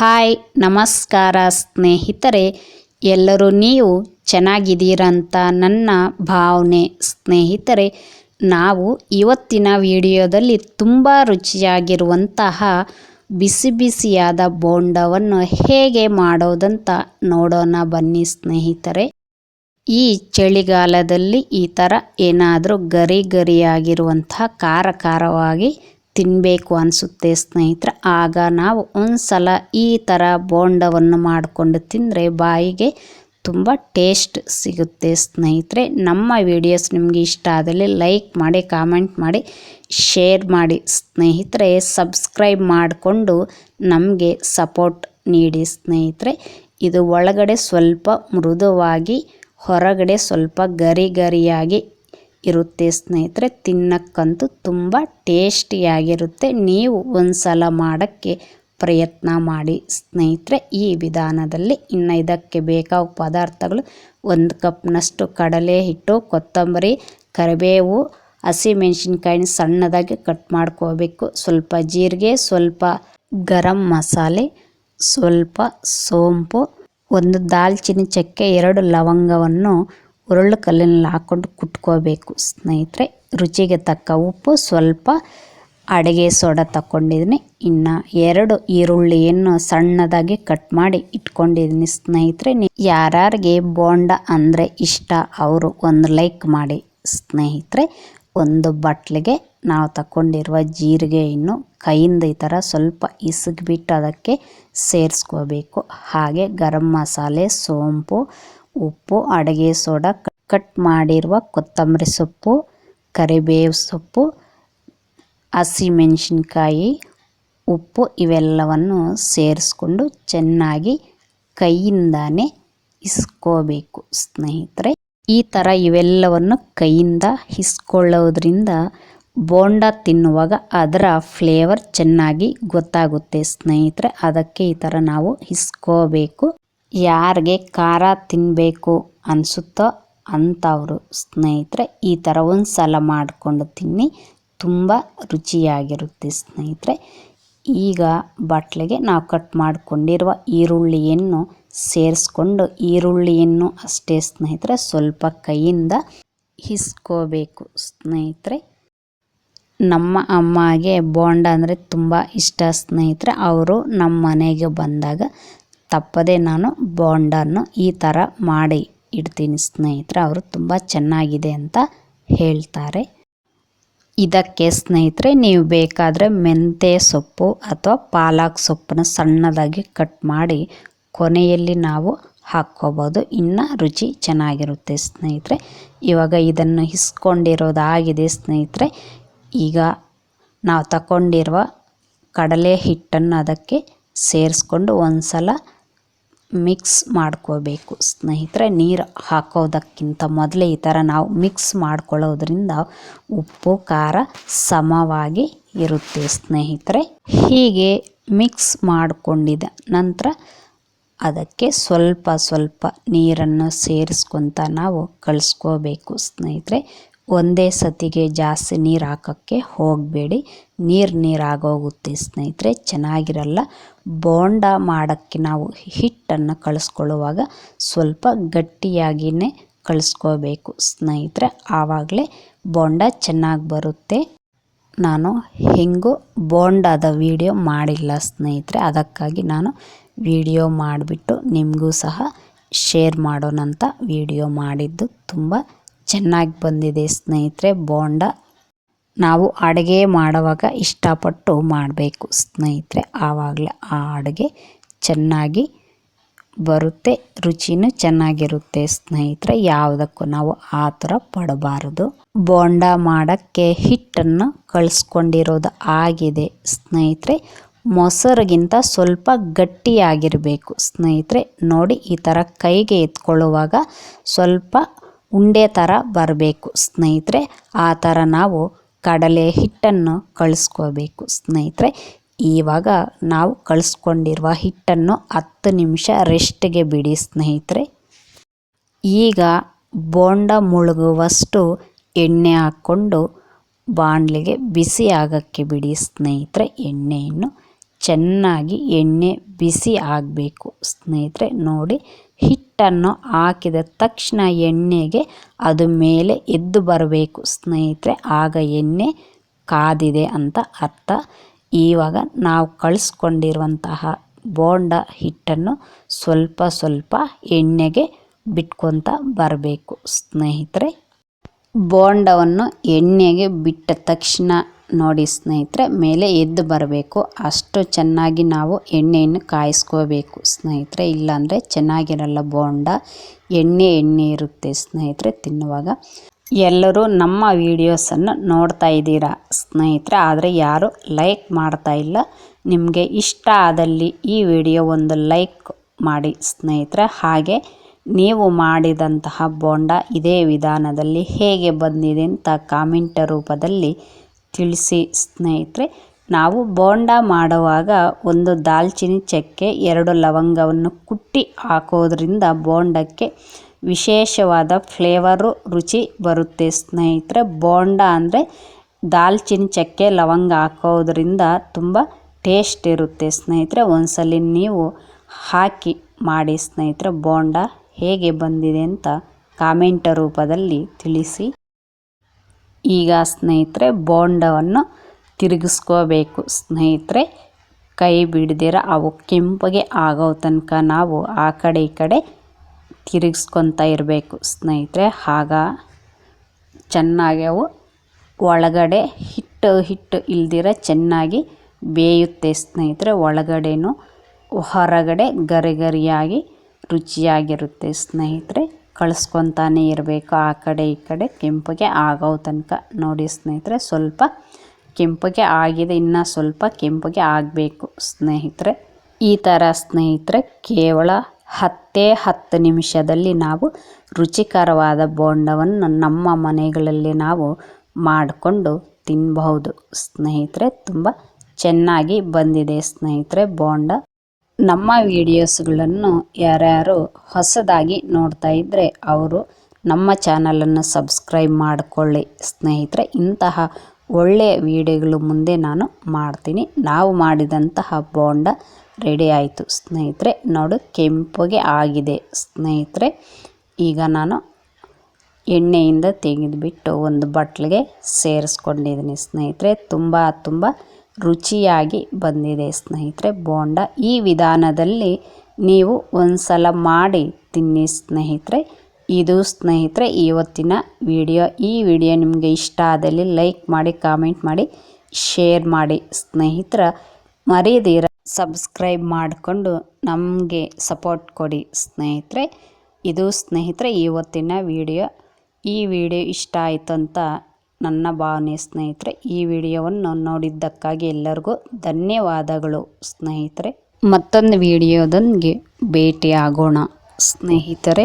Hi, ನಮಸ್ಕಾರ ಸ್ನೇಹಿತರೆ. ಎಲ್ಲರೂ ನೀವು ಚೆನ್ನಾಗಿದ್ದೀರಂತ ನನ್ನ ಭಾವನೆ. ಸ್ನೇಹಿತರೆ, ನಾವು ಇವತ್ತಿನ ವಿಡಿಯೋದಲ್ಲಿ ತುಂಬ ರುಚಿಯಾಗಿರುವಂತಹ ಬಿಸಿ ಬಿಸಿಯಾದ ಬೋಂಡವನ್ನು ಹೇಗೆ ಮಾಡೋದಂತ ನೋಡೋಣ ಬನ್ನಿ ಸ್ನೇಹಿತರೆ. ಈ ಚಳಿಗಾಲದಲ್ಲಿ ಈ ಥರ ಏನಾದರೂ ಗರಿ ಗರಿಯಾಗಿರುವಂತಹ ಖಾರ ಖಾರವಾಗಿ ತಿನ್ನಬೇಕು ಅನಿಸುತ್ತೆ ಸ್ನೇಹಿತರೆ. ಆಗ ನಾವು ಒಂದು ಸಲ ಈ ಥರ ಬೋಂಡವನ್ನು ಮಾಡಿಕೊಂಡು ತಿಂದರೆ ಬಾಯಿಗೆ ತುಂಬ ಟೇಸ್ಟ್ ಸಿಗುತ್ತೆ ಸ್ನೇಹಿತರೆ. ನಮ್ಮ ವಿಡಿಯೋಸ್ ನಿಮಗೆ ಇಷ್ಟ ಆದಲ್ಲಿ ಲೈಕ್ ಮಾಡಿ ಕಾಮೆಂಟ್ ಮಾಡಿ ಶೇರ್ ಮಾಡಿ ಸ್ನೇಹಿತರೆ. ಸಬ್ಸ್ಕ್ರೈಬ್ ಮಾಡಿಕೊಂಡು ನಮಗೆ ಸಪೋರ್ಟ್ ನೀಡಿ ಸ್ನೇಹಿತರೆ. ಇದು ಒಳಗಡೆ ಸ್ವಲ್ಪ ಮೃದುವಾಗಿ, ಹೊರಗಡೆ ಸ್ವಲ್ಪ ಗರಿ ಗರಿಯಾಗಿ ಇರುತ್ತೆ ಸ್ನೇಹಿತರೆ, ತಿನ್ನಕ್ಕಂತೂ ತುಂಬ ಟೇಸ್ಟಿಯಾಗಿರುತ್ತೆ. ನೀವು ಒಂದು ಸಲ ಮಾಡೋಕ್ಕೆ ಪ್ರಯತ್ನ ಮಾಡಿ ಸ್ನೇಹಿತರೆ, ಈ ವಿಧಾನದಲ್ಲಿ ಇನ್ನು ಇದಕ್ಕೆ ಬೇಕಾದ ಪದಾರ್ಥಗಳು ಒಂದು ಕಪ್ನಷ್ಟು ಕಡಲೆ ಹಿಟ್ಟು, ಕೊತ್ತಂಬರಿ, ಕರಿಬೇವು ಹಸಿಮೆಣ್ಸಿನ್ಕಾಯಿನ ಸಣ್ಣದಾಗಿ ಕಟ್ ಮಾಡ್ಕೋಬೇಕು. ಸ್ವಲ್ಪ ಜೀರಿಗೆ, ಸ್ವಲ್ಪ ಗರಂ ಮಸಾಲೆ, ಸ್ವಲ್ಪ ಸೋಂಪು, ಒಂದು ದಾಲ್ಚಿನ್ನಿ ಚಕ್ಕೆ, ಎರಡು ಲವಂಗವನ್ನು ಉರುಳು ಕಲ್ಲಿನಲ್ಲಿ ಹಾಕ್ಕೊಂಡು ಕುಟ್ಕೋಬೇಕು. ಸ್ನೇಹಿತರೆ, ರುಚಿಗೆ ತಕ್ಕ ಉಪ್ಪು, ಸ್ವಲ್ಪ ಅಡುಗೆ ಸೋಡಾ ತಗೊಂಡಿದ್ದೀನಿ ಇನ್ನು ಎರಡು ಈರುಳ್ಳಿಯನ್ನು ಸಣ್ಣದಾಗಿ ಕಟ್ ಮಾಡಿ ಇಟ್ಕೊಂಡಿದ್ದೀನಿ ಸ್ನೇಹಿತರೆ. ಯಾರ್ಯಾರಿಗೆ ಬೋಂಡ ಅಂದರೆ ಇಷ್ಟ, ಅವರು ಒಂದು ಲೈಕ್ ಮಾಡಿ. ಸ್ನೇಹಿತರೆ, ಒಂದು ಬಟ್ಲಿಗೆ ನಾವು ತಗೊಂಡಿರುವ ಜೀರಿಗೆಯನ್ನು ಕೈಯಿಂದ ಈ ಥರ ಸ್ವಲ್ಪ ಇಸುಗ್ಬಿಟ್ಟು ಅದಕ್ಕೆ ಸೇರಿಸ್ಕೋಬೇಕು. ಹಾಗೆ ಗರಂ ಮಸಾಲೆ, ಸೋಂಪು ಉಪ್ಪು, ಅಡುಗೆ ಸೋಡಾ, ಕಟ್ ಮಾಡಿರುವ ಕೊತ್ತಂಬರಿ ಸೊಪ್ಪು, ಕರಿಬೇವು ಸೊಪ್ಪು, ಹಸಿಮೆಣಸಿನ್ಕಾಯಿ, ಉಪ್ಪು ಇವೆಲ್ಲವನ್ನು ಸೇರಿಸ್ಕೊಂಡು ಚೆನ್ನಾಗಿ ಕೈಯಿಂದಾನೆ ಇಸ್ಕೋಬೇಕು ಸ್ನೇಹಿತರೆ. ಈ ಥರ ಇವೆಲ್ಲವನ್ನು ಕೈಯಿಂದ ಇಸ್ಕೊಳ್ಳೋದ್ರಿಂದ ಬೋಂಡ ತಿನ್ನುವಾಗ ಅದರ ಫ್ಲೇವರ್ ಚೆನ್ನಾಗಿ ಗೊತ್ತಾಗುತ್ತೆ ಸ್ನೇಹಿತರೆ. ಅದಕ್ಕೆ ಈ ಥರ ನಾವು ಇಸ್ಕೋಬೇಕು. ಯಾರಿಗೆ ಖಾರ ತಿನ್ನಬೇಕು ಅನಿಸುತ್ತೋ ಅಂಥವರು ಸ್ನೇಹಿತರೆ, ಈ ಥರ ಒಂದು ಸಲ ಮಾಡಿಕೊಂಡು ತಿನ್ನಿ. ತುಂಬ ರುಚಿಯಾಗಿರುತ್ತೆ ಸ್ನೇಹಿತರೆ. ಈಗ ಬಟ್ಲಿಗೆ ನಾವು ಕಟ್ ಮಾಡಿಕೊಂಡಿರುವ ಈರುಳ್ಳಿಯನ್ನು ಸೇರಿಸ್ಕೊಂಡು, ಈರುಳ್ಳಿಯನ್ನು ಅಷ್ಟೇ ಸ್ನೇಹಿತರೆ, ಸ್ವಲ್ಪ ಕೈಯಿಂದ ಹಿಸ್ಕೋಬೇಕು ಸ್ನೇಹಿತರೆ. ನಮ್ಮ ಅಮ್ಮಗೆ ಬೋಂಡ ಅಂದರೆ ತುಂಬ ಇಷ್ಟ ಸ್ನೇಹಿತರೆ. ಅವರು ನಮ್ಮ ಮನೆಗೆ ಬಂದಾಗ ತಪ್ಪದೆ ನಾನು ಬೋಂಡನ್ನು ಈ ಥರ ಮಾಡಿ ಇಡ್ತೀನಿ ಸ್ನೇಹಿತರೆ, ಅವರು ತುಂಬ ಚೆನ್ನಾಗಿದೆ ಅಂತ ಹೇಳ್ತಾರೆ. ಇದಕ್ಕೆ ಸ್ನೇಹಿತರೆ, ನೀವು ಬೇಕಾದರೆ ಮೆಂತ್ಯ ಸೊಪ್ಪು ಅಥವಾ ಪಾಲಕ್ ಸೊಪ್ಪನ್ನು ಸಣ್ಣದಾಗಿ ಕಟ್ ಮಾಡಿ ಕೊನೆಯಲ್ಲಿ ನಾವು ಹಾಕ್ಕೋಬೋದು. ಇನ್ನು ರುಚಿ ಚೆನ್ನಾಗಿರುತ್ತೆ ಸ್ನೇಹಿತರೆ. ಇವಾಗ ಇದನ್ನು ಹಿಸ್ಕೊಂಡಿರೋದಾಗಿದೆ ಸ್ನೇಹಿತರೆ. ಈಗ ನಾವು ತಗೊಂಡಿರುವ ಕಡಲೆ ಹಿಟ್ಟನ್ನು ಅದಕ್ಕೆ ಸೇರಿಸ್ಕೊಂಡು ಒಂದು ಸಲ ಮಿಕ್ಸ್ ಮಾಡ್ಕೋಬೇಕು. ಸ್ನೇಹಿತರೆ, ನೀರು ಹಾಕೋದಕ್ಕಿಂತ ಮೊದಲೇ ಈ ಥರ ನಾವು ಮಿಕ್ಸ್ ಮಾಡ್ಕೊಳ್ಳೋದ್ರಿಂದ ಉಪ್ಪು, ಖಾರ ಸಮವಾಗಿ ಇರುತ್ತೆ ಸ್ನೇಹಿತರೆ. ಹೀಗೆ ಮಿಕ್ಸ್ ಮಾಡಿಕೊಂಡಿದ ನಂತರ ಅದಕ್ಕೆ ಸ್ವಲ್ಪ ಸ್ವಲ್ಪ ನೀರನ್ನು ಸೇರಿಸ್ಕೊತ ನಾವು ಕಳಿಸ್ಕೋಬೇಕು ಸ್ನೇಹಿತರೆ. ಒಂದೇ ಸತಿಗೆ ಜಾಸ್ತಿ ನೀರು ಹಾಕೋಕ್ಕೆ ಹೋಗಬೇಡಿ. ನೀರು ನೀರಾಗೋಗುತ್ತೆ ಸ್ನೇಹಿತರೆ, ಚೆನ್ನಾಗಿರಲ್ಲ. ಬೋಂಡ ಮಾಡೋಕ್ಕೆ ನಾವು ಹಿಟ್ಟನ್ನು ಕಳಿಸ್ಕೊಳ್ಳುವಾಗ ಸ್ವಲ್ಪ ಗಟ್ಟಿಯಾಗಿಯೇ ಕಳಿಸ್ಕೋಬೇಕು ಸ್ನೇಹಿತರೆ. ಆವಾಗಲೇ ಬೋಂಡ ಚೆನ್ನಾಗಿ ಬರುತ್ತೆ. ನಾನು ಹೆಂಗೂ ಬೋಂಡಾದ ವಿಡಿಯೋ ಮಾಡಿಲ್ಲ ಸ್ನೇಹಿತರೆ. ಅದಕ್ಕಾಗಿ ನಾನು ವಿಡಿಯೋ ಮಾಡಿಬಿಟ್ಟು ನಿಮಗೂ ಸಹ ಶೇರ್ ಮಾಡೋಣಂತ ವಿಡಿಯೋ ಮಾಡಿದ್ದು ತುಂಬ ಚೆನ್ನಾಗಿ ಬಂದಿದೆ ಸ್ನೇಹಿತರೆ, ಬೋಂಡ. ನಾವು ಅಡುಗೆ ಮಾಡುವಾಗ ಇಷ್ಟಪಟ್ಟು ಮಾಡಬೇಕು ಸ್ನೇಹಿತರೆ. ಆವಾಗಲೇ ಆ ಅಡುಗೆ ಚೆನ್ನಾಗಿ ಬರುತ್ತೆ, ರುಚಿನೂ ಚೆನ್ನಾಗಿರುತ್ತೆ ಸ್ನೇಹಿತರೆ. ಯಾವುದಕ್ಕೂ ನಾವು ಆ ಥರ ಪಡಬಾರದು. ಬೋಂಡ ಮಾಡೋಕ್ಕೆ ಹಿಟ್ಟನ್ನು ಕಳಿಸ್ಕೊಂಡಿರೋದು ಆಗಿದೆ ಸ್ನೇಹಿತರೆ. ಮೊಸರಿಗಿಂತ ಸ್ವಲ್ಪ ಗಟ್ಟಿಯಾಗಿರಬೇಕು ಸ್ನೇಹಿತರೆ. ನೋಡಿ, ಈ ಥರ ಕೈಗೆ ಎತ್ಕೊಳ್ಳುವಾಗ ಸ್ವಲ್ಪ ಉಂಡೆ ಥರ ಬರಬೇಕು ಸ್ನೇಹಿತರೆ. ಆ ಥರ ನಾವು ಕಡಲೆ ಹಿಟ್ಟನ್ನು ಕಳಿಸ್ಕೋಬೇಕು ಸ್ನೇಹಿತರೆ. ಇವಾಗ ನಾವು ಕಳಿಸ್ಕೊಂಡಿರುವ ಹಿಟ್ಟನ್ನು ಹತ್ತು ನಿಮಿಷ ರೆಸ್ಟ್ಗೆ ಬಿಡಿ ಸ್ನೇಹಿತರೆ. ಈಗ ಬೋಂಡ ಮುಳುಗುವಷ್ಟು ಎಣ್ಣೆ ಹಾಕ್ಕೊಂಡು ಬಾಣಲಿಗೆ ಬಿಸಿ ಆಗೋಕ್ಕೆ ಬಿಡಿ ಸ್ನೇಹಿತರೆ ಎಣ್ಣೆಯನ್ನು. ಚೆನ್ನಾಗಿ ಎಣ್ಣೆ ಬಿಸಿ ಆಗಬೇಕು ಸ್ನೇಹಿತರೆ. ನೋಡಿ ಹಿಟ್ಟನ್ನು ಹಾಕಿದ ತಕ್ಷಣ ಎಣ್ಣೆಗೆ ಅದು ಮೇಲೆ ಎದ್ದು ಬರಬೇಕು. ಸ್ನೇಹಿತರೆ, ಆಗ ಎಣ್ಣೆ ಕಾದಿದೆ ಅಂತ ಅರ್ಥ. ಇವಾಗ ನಾವು ಕಳಿಸ್ಕೊಂಡಿರುವಂತಹ ಬೋಂಡ ಹಿಟ್ಟನ್ನು ಸ್ವಲ್ಪ ಸ್ವಲ್ಪ ಎಣ್ಣೆಗೆ ಬಿಟ್ಕೊತ ಬರಬೇಕು. ಸ್ನೇಹಿತರೆ, ಬೋಂಡವನ್ನು ಎಣ್ಣೆಗೆ ಬಿಟ್ಟ ತಕ್ಷಣ ನೋಡಿ ಸ್ನೇಹಿತರೆ, ಮೇಲೆ ಎದ್ದು ಬರಬೇಕು. ಅಷ್ಟು ಚೆನ್ನಾಗಿ ನಾವು ಎಣ್ಣೆಯನ್ನು ಕಾಯಿಸ್ಕೋಬೇಕು ಸ್ನೇಹಿತರೆ. ಇಲ್ಲಾಂದರೆ ಚೆನ್ನಾಗಿರಲ್ಲ ಬೋಂಡ. ಎಣ್ಣೆ ಎಣ್ಣೆ ಇರುತ್ತೆ ಸ್ನೇಹಿತರೆ ತಿನ್ನುವಾಗ. ಎಲ್ಲರೂ ನಮ್ಮ ವೀಡಿಯೋಸನ್ನು ನೋಡ್ತಾ ಇದ್ದೀರಾ ಸ್ನೇಹಿತರೆ? ಆದರೆ ಯಾರು ಲೈಕ್ ಮಾಡ್ತಾ ಇಲ್ಲ. ನಿಮಗೆ ಇಷ್ಟ ಆದಲ್ಲಿ ಈ ವಿಡಿಯೋ ಒಂದು ಲೈಕ್ ಮಾಡಿ ಸ್ನೇಹಿತರೆ. ಹಾಗೆ ನೀವು ಮಾಡಿದಂತಹ ಬೋಂಡ ಇದೇ ವಿಧಾನದಲ್ಲಿ ಹೇಗೆ ಬಂದಿದೆ ಅಂತ ಕಾಮೆಂಟ್ ರೂಪದಲ್ಲಿ ತಿಳಿಸಿ ಸ್ನೇಹಿತರೆ, ನಾವು ಬೋಂಡ ಮಾಡುವಾಗ ಒಂದು ದಾಲ್ಚಿನ್ನಿ ಚಕ್ಕೆ ಎರಡು ಲವಂಗವನ್ನು ಕುಟ್ಟಿ ಹಾಕೋದ್ರಿಂದ ಬೋಂಡಕ್ಕೆ ವಿಶೇಷವಾದ ಫ್ಲೇವರು, ರುಚಿ ಬರುತ್ತೆ ಸ್ನೇಹಿತರೆ. ಬೋಂಡ ಅಂದರೆ ದಾಲ್ಚಿನ್ನಿ ಚಕ್ಕೆ ಲವಂಗ ಹಾಕೋದ್ರಿಂದ ತುಂಬ ಟೇಸ್ಟ್ ಇರುತ್ತೆ ಸ್ನೇಹಿತರೆ. ಒಂದ್ಸಲಿ ನೀವು ಹಾಕಿ ಮಾಡಿ ಸ್ನೇಹಿತರೆ, ಬೋಂಡ ಹೇಗೆ ಬಂದಿದೆ ಅಂತ ಕಾಮೆಂಟ್ ರೂಪದಲ್ಲಿ ತಿಳಿಸಿ. ಈಗ ಸ್ನೇಹಿತರೆ, ಬೋಂಡವನ್ನು ತಿರುಗಿಸ್ಕೋಬೇಕು. ಸ್ನೇಹಿತರೆ, ಕೈ ಬಿಡದಿರ, ಅವು ಕೆಂಪಗೆ ಆಗೋ ತನಕ ನಾವು ಆ ಕಡೆ ಈ ಕಡೆ ತಿರುಗಿಸ್ಕೊತ ಇರಬೇಕು. ಸ್ನೇಹಿತರೆ, ಆಗ ಚೆನ್ನಾಗಿ ಅವು ಒಳಗಡೆ ಹಿಟ್ಟು ಹಿಟ್ಟು ಇಲ್ದಿರ ಚೆನ್ನಾಗಿ ಬೇಯುತ್ತೆ. ಸ್ನೇಹಿತರೆ, ಒಳಗಡೆನೂ ಹೊರಗಡೆ ಗರಿಗರಿಯಾಗಿ ರುಚಿಯಾಗಿರುತ್ತೆ. ಸ್ನೇಹಿತರೆ ಕಳಿಸ್ಕೊತಾನೆ ಇರಬೇಕು. ಆ ಕಡೆ ಈ ಕಡೆ ಕೆಂಪಗೆ ಆಗೋ ತನಕ. ನೋಡಿ ಸ್ನೇಹಿತರೆ, ಸ್ವಲ್ಪ ಕೆಂಪಗೆ ಆಗಿದೆ. ಇನ್ನು ಸ್ವಲ್ಪ ಕೆಂಪಗೆ ಆಗಬೇಕು ಸ್ನೇಹಿತರೆ. ಈ ಥರ ಸ್ನೇಹಿತರೆ, ಕೇವಲ ಹತ್ತೇ ಹತ್ತು ನಿಮಿಷದಲ್ಲಿ ನಾವು ರುಚಿಕರವಾದ ಬೋಂಡವನ್ನು ನಮ್ಮ ಮನೆಗಳಲ್ಲಿ ನಾವು ಮಾಡಿಕೊಂಡು ತಿನ್ನಬಹುದು ಸ್ನೇಹಿತರೆ, ತುಂಬ ಚೆನ್ನಾಗಿ ಬಂದಿದೆ ಸ್ನೇಹಿತರೆ, ಬೋಂಡ. ನಮ್ಮ ವೀಡಿಯೋಸ್ಗಳನ್ನು ಯಾರ್ಯಾರು ಹೊಸದಾಗಿ ನೋಡ್ತಾ ಇದ್ದರೆ ಅವರು ನಮ್ಮ ಚಾನಲನ್ನು ಸಬ್ಸ್ಕ್ರೈಬ್ ಮಾಡಿಕೊಳ್ಳಿ. ಸ್ನೇಹಿತರೆ, ಇಂತಹ ಒಳ್ಳೆಯ ವಿಡಿಯೋಗಳು ಮುಂದೆ ನಾನು ಮಾಡ್ತೀನಿ. ನಾವು ಮಾಡಿದಂತಹ ಬೋಂಡ ರೆಡಿ ಆಯಿತು. ಸ್ನೇಹಿತರೆ, ನೋಡು, ಕೆಂಪಗೆ ಆಗಿದೆ. ಸ್ನೇಹಿತರೆ, ಈಗ ನಾನು ಎಣ್ಣೆಯಿಂದ ತೆಗೆದುಬಿಟ್ಟು ಒಂದು ಬಟ್ಲಿಗೆ ಸೇರಿಸ್ಕೊಂಡಿದ್ದೀನಿ. ಸ್ನೇಹಿತರೆ, ತುಂಬ ತುಂಬ ರುಚಿಯಾಗಿ ಬಂದಿದೆ. ಸ್ನೇಹಿತರೆ, ಬೋಂಡ ಈ ವಿಧಾನದಲ್ಲಿ ನೀವು ಒಂದು ಸಲ ಮಾಡಿ ತಿನ್ನಿ ಸ್ನೇಹಿತರೆ. ಇದು ಸ್ನೇಹಿತರೆ, ಇವತ್ತಿನ ವಿಡಿಯೋ. ಈ ವಿಡಿಯೋ ನಿಮಗೆ ಇಷ್ಟ ಆದಲ್ಲಿ ಲೈಕ್ ಮಾಡಿ, ಕಾಮೆಂಟ್ ಮಾಡಿ, ಶೇರ್ ಮಾಡಿ. ಸ್ನೇಹಿತರ ಮರೀದಿರ ಸಬ್ಸ್ಕ್ರೈಬ್ ಮಾಡಿಕೊಂಡು ನಮಗೆ ಸಪೋರ್ಟ್ ಕೊಡಿ ಸ್ನೇಹಿತರೆ. ಇದು ಸ್ನೇಹಿತರೆ, ಇವತ್ತಿನ ವಿಡಿಯೋ. ಈ ವಿಡಿಯೋ ಇಷ್ಟ ಆಯಿತು ಅಂತ ನನ್ನ ಭಾವನೆ ಸ್ನೇಹಿತರೆ ಈ ವಿಡಿಯೋವನ್ನು ನೋಡಿದ್ದಕ್ಕಾಗಿ ಎಲ್ಲರಿಗೂ ಧನ್ಯವಾದಗಳು ಸ್ನೇಹಿತರೆ. ಮತ್ತೊಂದು ವಿಡಿಯೋದೊಂದಿಗೆ ಭೇಟಿ ಆಗೋಣ ಸ್ನೇಹಿತರೆ.